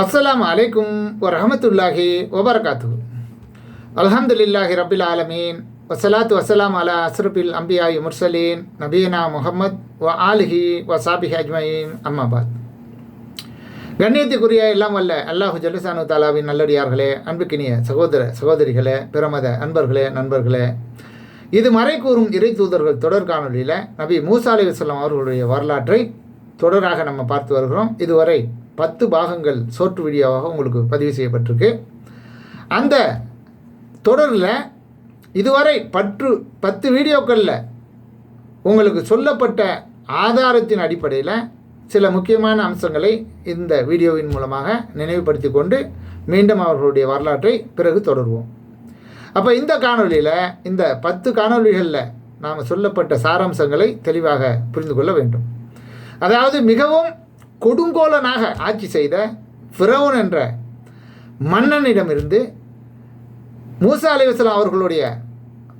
அஸ்லாம் அலைக்கும் வரஹமத்துல்லாஹி வபரகாத்து அல்ஹம்துலில்லாஹி ரபில் ஆலமீன். வசலாத்து வசலாம் அலா அஸ்ரபில் அம்பியாய் முர்சலீன் நபீனா முஹம்மத் வ ஆலிஹி வ சாபிஹி அஜ்மயின். அம்மாபாத் கண்ணியத்துக்குரிய எல்லாம் வல்ல அல்லாஹு ஜல்லுசானு தாலாவின் நல்லடியார்களே அன்புக்கினிய சகோதர சகோதரிகளே பிரமத அன்பர்களே நண்பர்களே. இது மறை கூறும் இறை தூதர்கள் தொடர் காணொலியில் நபி மூசா அலி அவர்களுடைய வரலாற்றை தொடராக நம்ம பார்த்து வருகிறோம். இதுவரை பத்து பாகங்கள் சோற்று வீடியோவாக உங்களுக்கு பதிவு செய்யப்பட்டிருக்கு. அந்த தொடரில் இதுவரை பற்று பத்து வீடியோக்களில் உங்களுக்கு சொல்லப்பட்ட ஆதாரத்தின் அடிப்படையில் சில முக்கியமான அம்சங்களை இந்த வீடியோவின் மூலமாக நினைவுபடுத்தி கொண்டு மீண்டும் அவர்களுடைய வரலாற்றை பிறகு தொடர்வோம். அப்போ இந்த காணொளியில் இந்த பத்து காணொளிகளில் நாம் சொல்லப்பட்ட சாராம்சங்களை தெளிவாக புரிந்து கொள்ள வேண்டும். அதாவது மிகவும் கொடுங்கோலனாக ஆட்சி செய்த ஃபிரவுன் என்ற மன்னனிடமிருந்து மூசா அலிவசலாம் அவர்களுடைய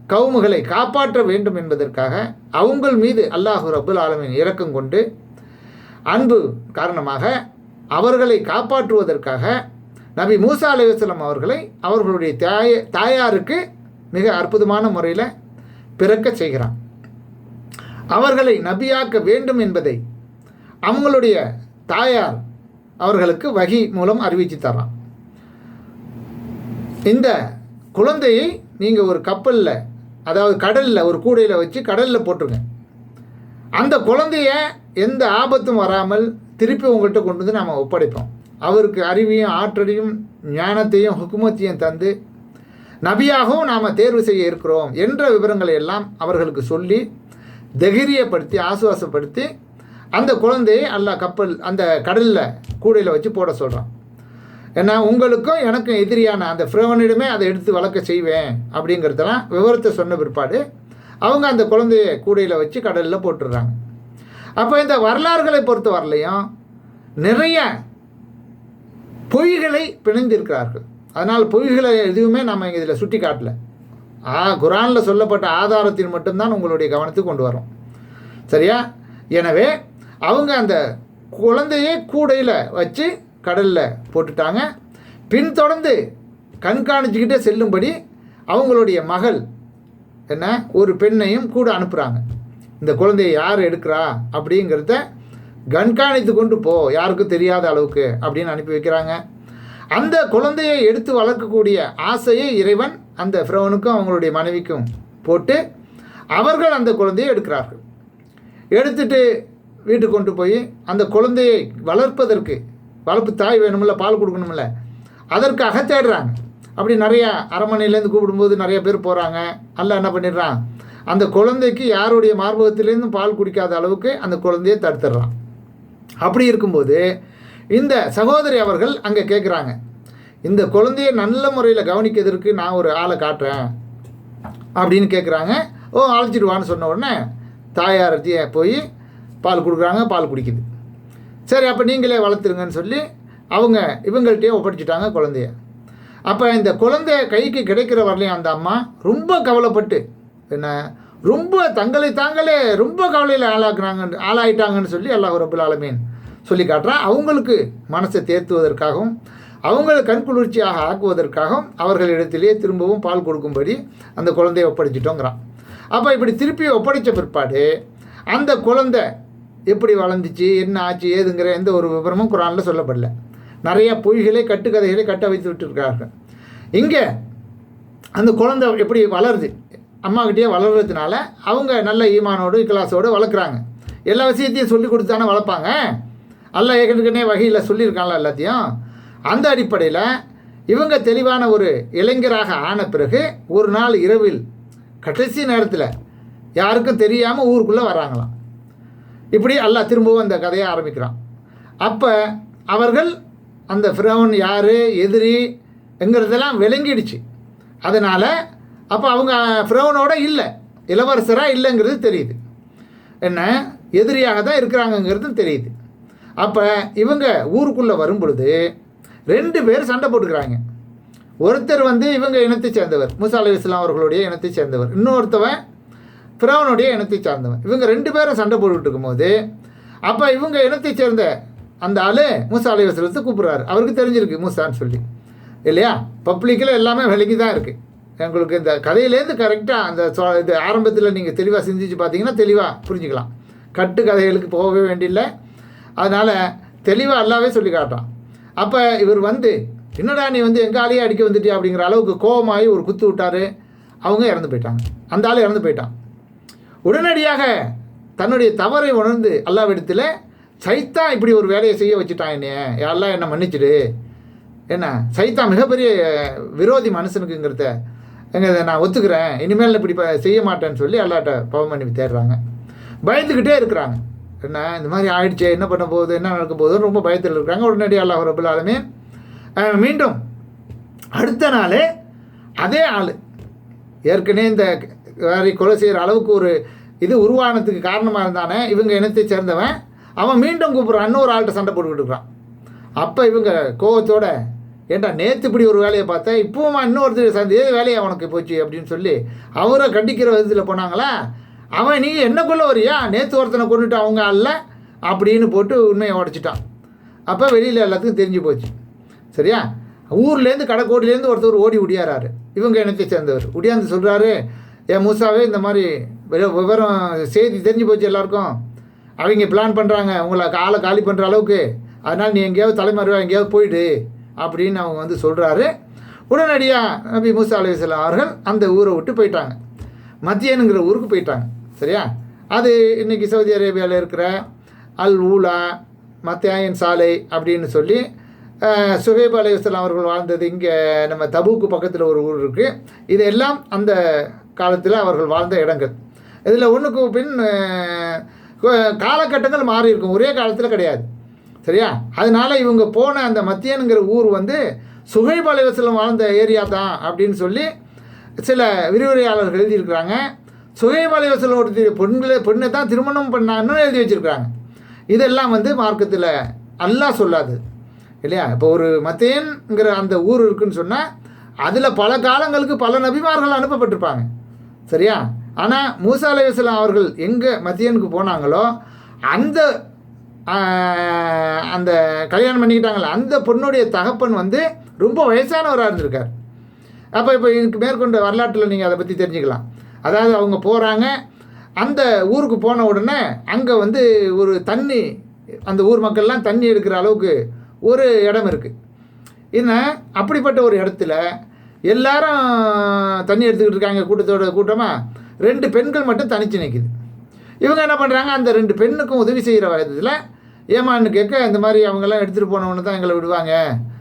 கவுமுகளை காப்பாற்ற வேண்டும் என்பதற்காக அவங்கள் மீது அல்லாஹு ரபுல் ஆலமின் இறக்கம் கொண்டு அன்பு காரணமாக அவர்களை காப்பாற்றுவதற்காக நபி மூசா அலிவசலம் அவர்களை அவர்களுடைய தாய தாயாருக்கு மிக அற்புதமான முறையில் பிறக்க செய்கிறான். அவர்களை நபியாக்க வேண்டும் என்பதை அவங்களுடைய தாயார் அவர்களுக்கு வகி மூலம் அறிவித்து தரான். இந்த குழந்தையை நீங்கள் ஒரு கப்பலில் அதாவது கடலில் ஒரு கூடையில் வச்சு கடலில் போட்டுருங்க. அந்த குழந்தைய எந்த ஆபத்தும் வராமல் திருப்பி உங்கள்கிட்ட கொண்டு வந்து நாம் ஒப்படைப்போம். அவருக்கு அறிவையும் ஆற்றலையும் ஞானத்தையும் ஹுக்குமத்தையும் தந்து நபியாகவும் நாம் தேர்வு செய்ய இருக்கிறோம் என்ற விவரங்களை எல்லாம் அவர்களுக்கு சொல்லி தைரியப்படுத்தி ஆசுவாசப்படுத்தி அந்த குழந்தையை அல்லா கப்பல் அந்த கடலில் கூடையில் வச்சு போட சொல்கிறான் ஏன்னா உங்களுக்கும் எனக்கும் எதிரியான அந்த ஃப்ரவனிடமே அதை எடுத்து வளர்க்க செய்வேன் அப்படிங்கிறதெல்லாம் விவரத்தை சொன்ன பிற்பாடு அவங்க அந்த குழந்தைய கூடையில் வச்சு கடலில் போட்டுடுறாங்க. அப்போ இந்த வரலாறுகளை பொறுத்த வரலையும் நிறைய பொய்களை பிணைந்திருக்கிறார்கள் அதனால் பொய்களை எதுவுமே நம்ம இதில் சுட்டி காட்டல. ஆ குரானில் சொல்லப்பட்ட ஆதாரத்தின் மட்டும்தான் உங்களுடைய கவனத்துக்கு கொண்டு வரோம். சரியா? எனவே அவங்க அந்த குழந்தையே கூடையில் வச்சு கடலில் போட்டுட்டாங்க. பின்தொடர்ந்து கண்காணிச்சுக்கிட்டே செல்லும்படி அவங்களுடைய மகள் என்ன ஒரு பெண்ணையும் கூட அனுப்புகிறாங்க இந்த குழந்தையை யார் எடுக்கிறா அப்படிங்கிறத கண்காணித்து கொண்டு போ யாருக்கும் தெரியாத அளவுக்கு அப்படின்னு அனுப்பி வைக்கிறாங்க. அந்த குழந்தையை எடுத்து வளர்க்கக்கூடிய ஆசையை இறைவன் அந்த ஃப்ரௌனுக்கும் அவங்களுடைய மனைவிக்கும் போட்டு அவர்கள் அந்த குழந்தையை எடுக்கிறார்கள். எடுத்துட்டு வீட்டுக்கு கொண்டு போய் அந்த குழந்தையை வளர்ப்பதற்கு வளர்ப்பு தாய் வேணுமில்ல பால் கொடுக்கணுமில்ல அதற்காக தேடுறாங்க. அப்படி நிறையா அரண்மனையிலேருந்து கூப்பிடும்போது நிறைய பேர் போகிறாங்க அல்ல என்ன பண்ணிடுறான்? அந்த குழந்தைக்கு யாருடைய மார்பகத்திலேருந்து பால் குடிக்காத அளவுக்கு அந்த குழந்தையை தடுத்துடுறான். அப்படி இருக்கும்போது இந்த சகோதரி அவர்கள் அங்கே கேட்குறாங்க இந்த குழந்தையை நல்ல முறையில் கவனிக்கிறதுக்கு நான் ஒரு ஆளை காட்டுறேன். அப்படின்னு கேட்குறாங்க. ஓ அழைச்சிடுவான்னு சொன்ன உடனே தாயார்த்தியை போய் பால் கொடுக்குறாங்க பால் குடிக்குது. சரி அப்போ நீங்களே வளர்த்துருங்கன்னு சொல்லி அவங்க இவங்கள்ட்டயே ஒப்படைச்சிட்டாங்க குழந்தைய. அப்போ இந்த குழந்தைய கைக்கு கிடைக்கிற வரலையும் அந்த அம்மா ரொம்ப கவலைப்பட்டு என்ன ரொம்ப தங்களை தாங்களே ரொம்ப கவலையில் ஆளாக்குறாங்க ஆளாயிட்டாங்கன்னு சொல்லி அல்லாஹ் ரபுல் ஆலமீன் சொல்லி காட்டுறான். அவங்களுக்கு மனசை தேர்த்துவதற்காகவும் அவங்களை கண்குளிர்ச்சியாக ஆக்குவதற்காகவும் அவர்களிடத்திலேயே திரும்பவும் பால் கொடுக்கும்படி அந்த குழந்தையை ஒப்படைச்சிட்டோங்கிறான். அப்போ இப்படி திருப்பி ஒப்படைச்ச பிற்பாடு அந்த குழந்தை எப்படி வளர்ந்துச்சு என்ன ஆச்சு ஏதுங்கிற எந்த ஒரு விவரமும் குரானில் சொல்லப்படல. நிறைய பொய்களை கட்டுக்கதைகளை கட்ட வைத்து விட்டுருக்கார்கள் இங்கே அந்த குழந்தை எப்படி வளருது? அம்மாக்கிட்டேயே வளர்கிறதுனால அவங்க நல்ல ஈமானோடு கிளாஸோடு வளர்க்குறாங்க. எல்லா விஷயத்தையும் சொல்லி கொடுத்தானே வளர்ப்பாங்க? அல்ல ஏற்கனவே வகையில் சொல்லியிருக்காங்களா எல்லாத்தையும். அந்த அடிப்படையில் இவங்க தெளிவான ஒரு இளைஞராக ஆன பிறகு ஒரு நாள் இரவில் கடைசி நேரத்தில் யாருக்கும் தெரியாமல் ஊருக்குள்ளே வராங்களாம். இப்படி அல்லாஹ் திரும்பவும் அந்த கதையை ஆரம்பிக்கிறான். அப்போ அவர்கள் அந்த ஃப்ரௌன் யார் எதிரி என்கிறதெல்லாம் விளங்கிடுச்சு. அதனால் அப்போ அவங்க ஃப்ரௌனோட இல்லை இளவரசராக இல்லைங்கிறது தெரியுது. என்ன? எதிரியாக தான் இருக்கிறாங்கங்கிறதும் தெரியுது. அப்போ இவங்க ஊருக்குள்ளே வரும் பொழுது ரெண்டு பேர் சண்டை போட்டுக்கிறாங்க. ஒருத்தர் வந்து இவங்க இனத்தை சேர்ந்தவர் முசா அலி இஸ்லாம் அவர்களுடைய இனத்தை சேர்ந்தவர். இன்னொருத்தவன் ஃபிரௌனுடைய இனத்தை சார்ந்தவன். இவங்க ரெண்டு பேரும் சண்டை போட்டுட்டு இருக்கும்போது அப்போ இவங்க இனத்தை சேர்ந்த அந்த ஆள் மூசா அலைவசலத்தை கூப்பிட்றாரு. அவருக்கு தெரிஞ்சிருக்கு மூசான்னு சொல்லி. இல்லையா? பப்ளிக்கில் எல்லாமே விலைக்கு தான் இருக்குது எங்களுக்கு இந்த கதையிலேருந்து கரெக்டாக அந்த சொ இது ஆரம்பத்தில் நீங்கள் தெளிவாக சிந்திச்சு பார்த்தீங்கன்னா தெளிவாக புரிஞ்சுக்கலாம். கட்டு கதைகளுக்கு போகவே வேண்டியில்லை. அதனால் தெளிவாக எல்லாவே சொல்லி காட்டான் அப்போ இவர் வந்து என்னடா நீ வந்து எங்கள் ஆளையே அடிக்க வந்துட்டியா? அப்படிங்கிற அளவுக்கு கோபமாகி ஒரு குத்து விட்டாரு. அவங்க இறந்து போயிட்டாங்க. அந்த ஆள் இறந்து போயிட்டான். உடனடியாக தன்னுடைய தவறை உணர்ந்து அல்லாவிடத்தில் சைத்தா இப்படி ஒரு வேலையை செய்ய வச்சுட்டான் என்னைய எல்லாம் என்னை மன்னிச்சிடு. என்ன? சைத்தா மிகப்பெரிய விரோதி மனுஷனுக்குங்கிறத எங்க இதை நான் ஒத்துக்கிறேன் இனிமேல் இப்படி செய்ய மாட்டேன்னு சொல்லி எல்லாட்ட பவம் பண்ணி தேடுறாங்க. பயந்துக்கிட்டே இருக்கிறாங்க. என்ன? இந்த மாதிரி ஆயிடுச்சு என்ன பண்ண போகுது என்ன நடக்க போகுதுன்னு ரொம்ப பயத்தில் இருக்காங்க உடனடி அல்லாஹ் ரபுல்லாலுமே மீண்டும் அடுத்த நாளே அதே ஆள் ஏற்கனவே இந்த வேறு கொலை செய்கிற அளவுக்கு ஒரு இது உருவானதுக்கு காரணமாக இருந்தானே இவங்க இனத்தை சேர்ந்தவன். அவன் மீண்டும் கூப்பிட்றான். இன்னொரு ஆள்கிட்ட சண்டை போட்டுக்கிட்டு இருக்கிறான். அப்போ இவங்க கோவத்தோட ஏன்டா நேற்று இப்படி ஒரு வேலையை பார்த்தேன் இப்போவும் இன்னொருத்தர் சேர்ந்து ஏது வேலையை அவனுக்கு போச்சு அப்படின்னு சொல்லி அவரை கண்டிக்கிற விதத்தில் போனாங்களா? அவன் நீ என்ன கொள்ள வரியா? நேற்று ஒருத்தனை கொண்டுட்டு அவங்க அல்ல அப்படின்னு போட்டு உண்மையை உடச்சிட்டான். அப்போ வெளியில் எல்லாத்துக்கும் தெரிஞ்சு போச்சு. சரியா? ஊர்லேருந்து கடைக்கோட்டிலேருந்து ஒருத்தர் ஓடி ஒடியாராரு. இவங்க இனத்தை சேர்ந்தவர். ஒடியாந்து சொல்கிறாரு என் மூசாவே இந்த மாதிரி விவரம் செய்தி தெரிஞ்சு போச்சு எல்லாருக்கும். அவங்க பிளான் பண்ணுறாங்க உங்களை ஆளை காலி பண்ணுற அளவுக்கு. அதனால் நீ எங்கேயாவது தலைமறைவா எங்கேயாவது போயிடு அப்படின்னு அவங்க வந்து சொல்கிறாரு உடனடியாக நபி மூசா அலைஹிஸ்ஸலாம் அவர்கள் அந்த ஊரை விட்டு போயிட்டாங்க. மத்தியனுங்கிற ஊருக்கு போயிட்டாங்க. சரியா? அது இன்றைக்கி சவுதி அரேபியாவில் இருக்கிற அல் ஊலா மத்தியாயன் சாலை அப்படின்னு சொல்லி அஹ், சுஹைப் அவர்கள் வாழ்ந்தது இங்கே நம்ம தபூக்கு பக்கத்தில் ஒரு ஊர் இருக்குது இதெல்லாம் அந்த காலத்தில் அவர்கள் வாழ்ந்த இடங்கள். இதில் ஒன்றுக்கு பின் காலகட்டங்கள் மாறி இருக்கும். ஒரே காலத்தில் கிடையாது. சரியா? அதனால இவங்க போன அந்த மத்தியனுங்கிற ஊர் வந்து சுஹைப் அலைவசலம் வாழ்ந்த ஏரியா தான் அப்படின்னு சொல்லி சில விரிவுரையாளர்கள் எழுதியிருக்கிறாங்க. சுஹைப் அலைவசலம் ஒருத்தர் பெண்களை பெண்ணை தான் திருமணம் பண்ணான்னு எழுதி வச்சுருக்கிறாங்க. இதெல்லாம் வந்து மார்க்கத்தில் அல்லா சொல்லாது. இல்லையா? இப்போ ஒரு மத்தேன்ங்கிற அந்த ஊர் இருக்குன்னு சொன்னால் அதில் பல காலங்களுக்கு பல நபிமார்கள் அனுப்பப்பட்டிருப்பாங்க. சரியா? ஆனால் மூசா அலைவசலாம் அவர்கள் எங்கே மத்தியனுக்கு போனாங்களோ அந்த அந்த கல்யாணம் பண்ணிக்கிட்டாங்களே அந்த பொண்ணுடைய தகப்பன் வந்து ரொம்ப வயசானவராக இருந்திருக்கார். அப்போ இப்போ இதுக்கு மேற்கொண்ட வரலாற்றில் நீங்கள் அதை பற்றி தெரிஞ்சுக்கலாம். அதாவது அவங்க போகிறாங்க அந்த ஊருக்கு போன உடனே அங்கே வந்து ஒரு தண்ணி அந்த ஊர் மக்கள்லாம் தண்ணி எடுக்கிற அளவுக்கு ஒரு இடம் இருக்குது என்ன? அப்படிப்பட்ட ஒரு இடத்துல எல்லாரும் தண்ணி எடுத்துக்கிட்டு இருக்காங்க கூட்டத்தோட கூட்டமாக ரெண்டு பெண்கள் மட்டும் தனிச்சு நிற்கிது இவங்க என்ன பண்ணுறாங்க அந்த ரெண்டு பெண்ணுக்கும் உதவி செய்கிற வயதில் ஏமான்னு கேட்க இந்த மாதிரி அவங்கெல்லாம் எடுத்துகிட்டு போனவொன்னு தான் எங்களை விடுவாங்க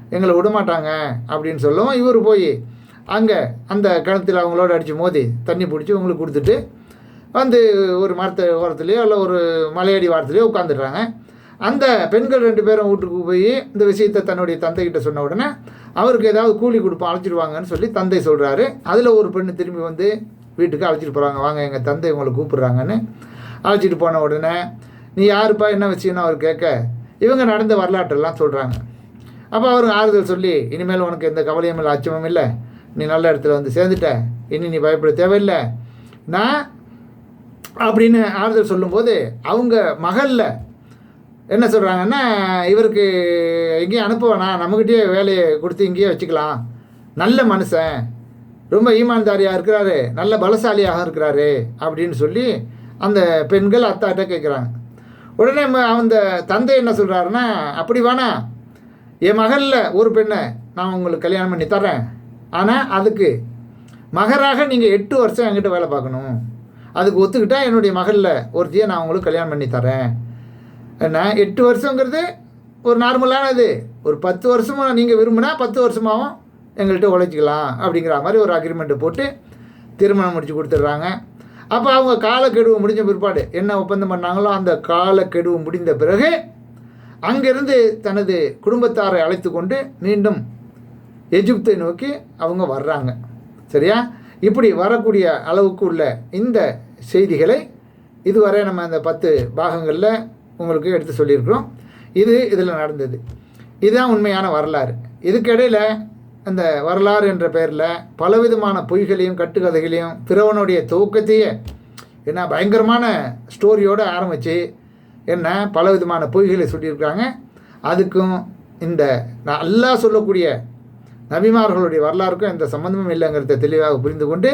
எங்களை விட மாட்டாங்க அப்படின்னு சொல்லவும். இவர் போய் அங்கே அந்த கிணத்துல அவங்களோட அடித்து மோதி தண்ணி பிடிச்சி உங்களுக்கு கொடுத்துட்டு வந்து ஒரு மரத்து ஓரத்துலேயோ இல்லை ஒரு மலையடி வாரத்துலேயோ உட்காந்துடுறாங்க அந்த பெண்கள் ரெண்டு பேரும் வீட்டுக்கு போய் இந்த விஷயத்தை தன்னுடைய தந்தைகிட்ட சொன்ன உடனே அவருக்கு ஏதாவது கூலி கொடுப்போம் அழைச்சிடுவாங்கன்னு சொல்லி தந்தை சொல்கிறாரு அதில் ஒரு பெண்ணு திரும்பி வந்து வீட்டுக்கு அழைச்சிட்டு போகிறாங்க வாங்க எங்கள் தந்தை உங்களை கூப்பிட்றாங்கன்னு. அழைச்சிட்டு போன உடனே நீ யாருப்பா? என்ன விஷயம்னு அவர் கேட்க இவங்க நடந்த வரலாற்றெல்லாம் சொல்கிறாங்க அப்போ அவர் ஆறுதல் சொல்லி இனிமேல் உனக்கு எந்த கவலையும் இல்லை அச்சமும் இல்லை. நீ நல்ல இடத்துல வந்து சேர்ந்துட்ட. இனி நீ பயப்பட தேவையில்லை. நான் அப்படின்னு ஆறுதல் சொல்லும்போது அவங்க மகளில் என்ன சொல்கிறாங்கன்னா இவருக்கு எங்கேயும் அனுப்புவானா? வேணாம் நம்மக்கிட்டேயே வேலையை கொடுத்து இங்கேயே வச்சுக்கலாம். நல்ல மனுஷன். ரொம்ப ஈமான்தாரியாக இருக்கிறாரு. நல்ல பலசாலியாக இருக்கிறாரு அப்படின்னு சொல்லி அந்த பெண்கள் அத்தாட்ட கேட்குறாங்க உடனே ம- அந்த தந்தை என்ன சொல்கிறாருன்னா அப்படி வேணா. என் மகளில் ஒரு பெண்ணை நான் உங்களுக்கு கல்யாணம் பண்ணி தரேன் ஆனால் அதுக்கு மகராக நீங்கள் எட்டு வருஷம் என்கிட்ட வேலை பார்க்கணும். அதுக்கு ஒத்துக்கிட்டால் என்னுடைய மகளில் ஒருத்தியை நான் உங்களுக்கு கல்யாணம் பண்ணி தரேன் நான் எட்டு வருஷங்கிறது ஒரு நார்மலான இது. ஒரு பத்து வருஷமாக நீங்கள் விரும்பினா பத்து வருஷமாகவும் எங்கள்கிட்ட உழைச்சிக்கலாம் அப்படிங்கிற மாதிரி ஒரு அக்ரிமெண்ட்டை போட்டு திருமணம் முடித்து கொடுத்துட்றாங்க. அப்போ அவங்க காலக்கெடுவு முடிஞ்ச பிற்பாடு என்ன ஒப்பந்தம் பண்ணாங்களோ அந்த காலக்கெடுவு முடிந்த பிறகு அங்கிருந்து தனது குடும்பத்தாரை அழைத்து கொண்டு மீண்டும் எஜிப்தை நோக்கி அவங்க வர்றாங்க. சரியா? இப்படி வரக்கூடிய அளவுக்கு உள்ள இந்த செய்திகளை இதுவரை நம்ம அந்த பத்து பாகங்களில் உங்களுக்கு எடுத்து சொல்லியிருக்கிறோம். இது இதில் நடந்தது. இதுதான் உண்மையான வரலாறு. இதுக்கிடையில் அந்த வரலாறு என்ற பெயரில் பலவிதமான பொய்களையும் கட்டுக்கதைகளையும் பிறவனுடைய துவக்கத்தையே என்ன பயங்கரமான ஸ்டோரியோடு ஆரம்பித்து என்ன பலவிதமான பொய்களை சொல்லியிருக்காங்க. அதுக்கும் இந்த நல்லா சொல்லக்கூடிய நபிமார்களுடைய வரலாறுக்கும் எந்த சம்மந்தமும் இல்லைங்கிறத தெளிவாக புரிந்து கொண்டு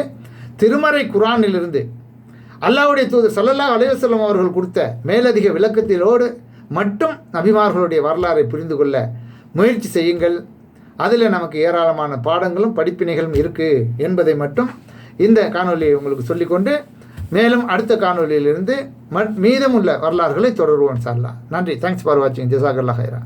திருமறை குரானிலிருந்து அல்லாவுடைய தூதர் சல்லல்லா அலைவசல்லம் அவர்கள் கொடுத்த மேலதிக விளக்கத்திலோடு மட்டும் நபிமார்களுடைய வரலாறை புரிந்து கொள்ள முயற்சி செய்யுங்கள். அதில் நமக்கு ஏராளமான பாடங்களும் படிப்பினைகளும் இருக்குது என்பதை மட்டும் இந்த காணொலியை உங்களுக்கு சொல்லிக்கொண்டு மேலும் அடுத்த காணொலியிலிருந்து மீதமுள்ள வரலாறுகளை தொடருவோம் சார்லா நன்றி. தேங்க்ஸ் ஃபார் வாட்சிங் ஜசாகல்லா ஹைரா